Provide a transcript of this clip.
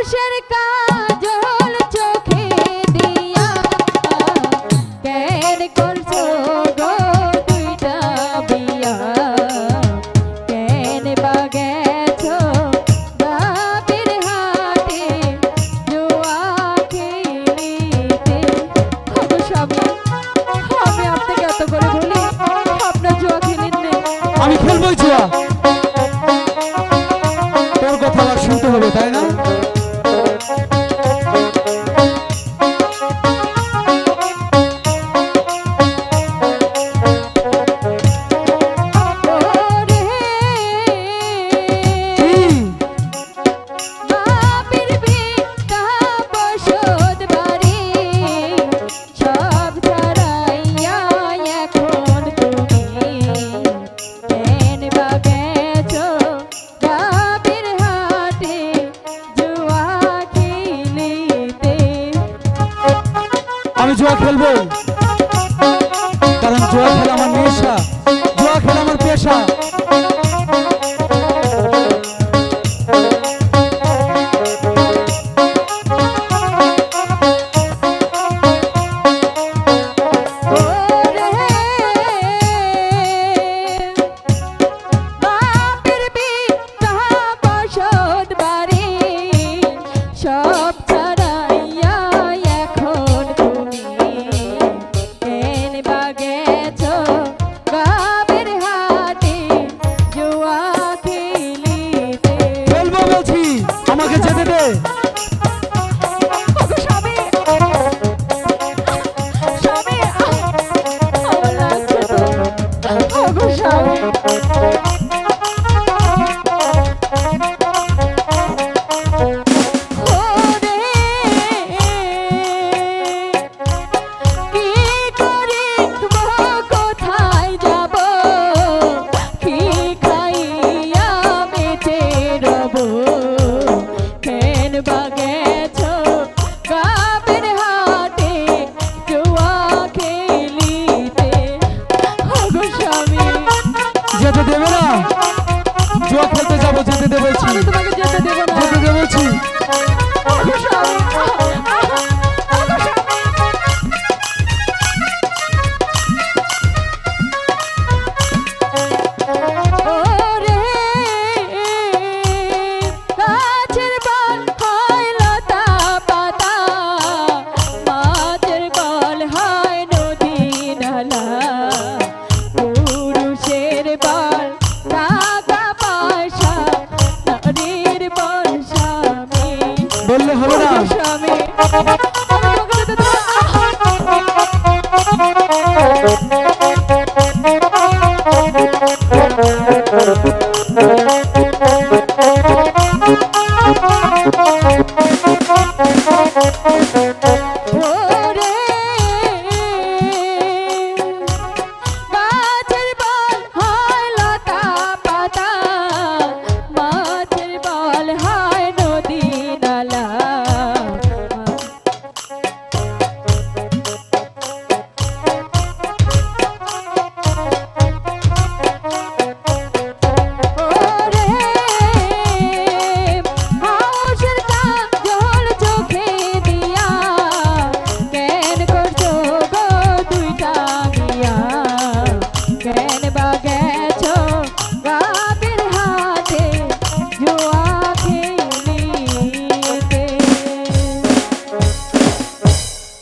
মানুষের কাজল দিয়া। কেন করছ গো দুইটা বিয়া? হাতে জোয়া খেলিতে হবে সবই আমি আপনাকে আপনার জোয়া খেলেন জুয়া খেলব। কারণ জুয়া খেলা আমার নেশা। Thank you. দেবে না?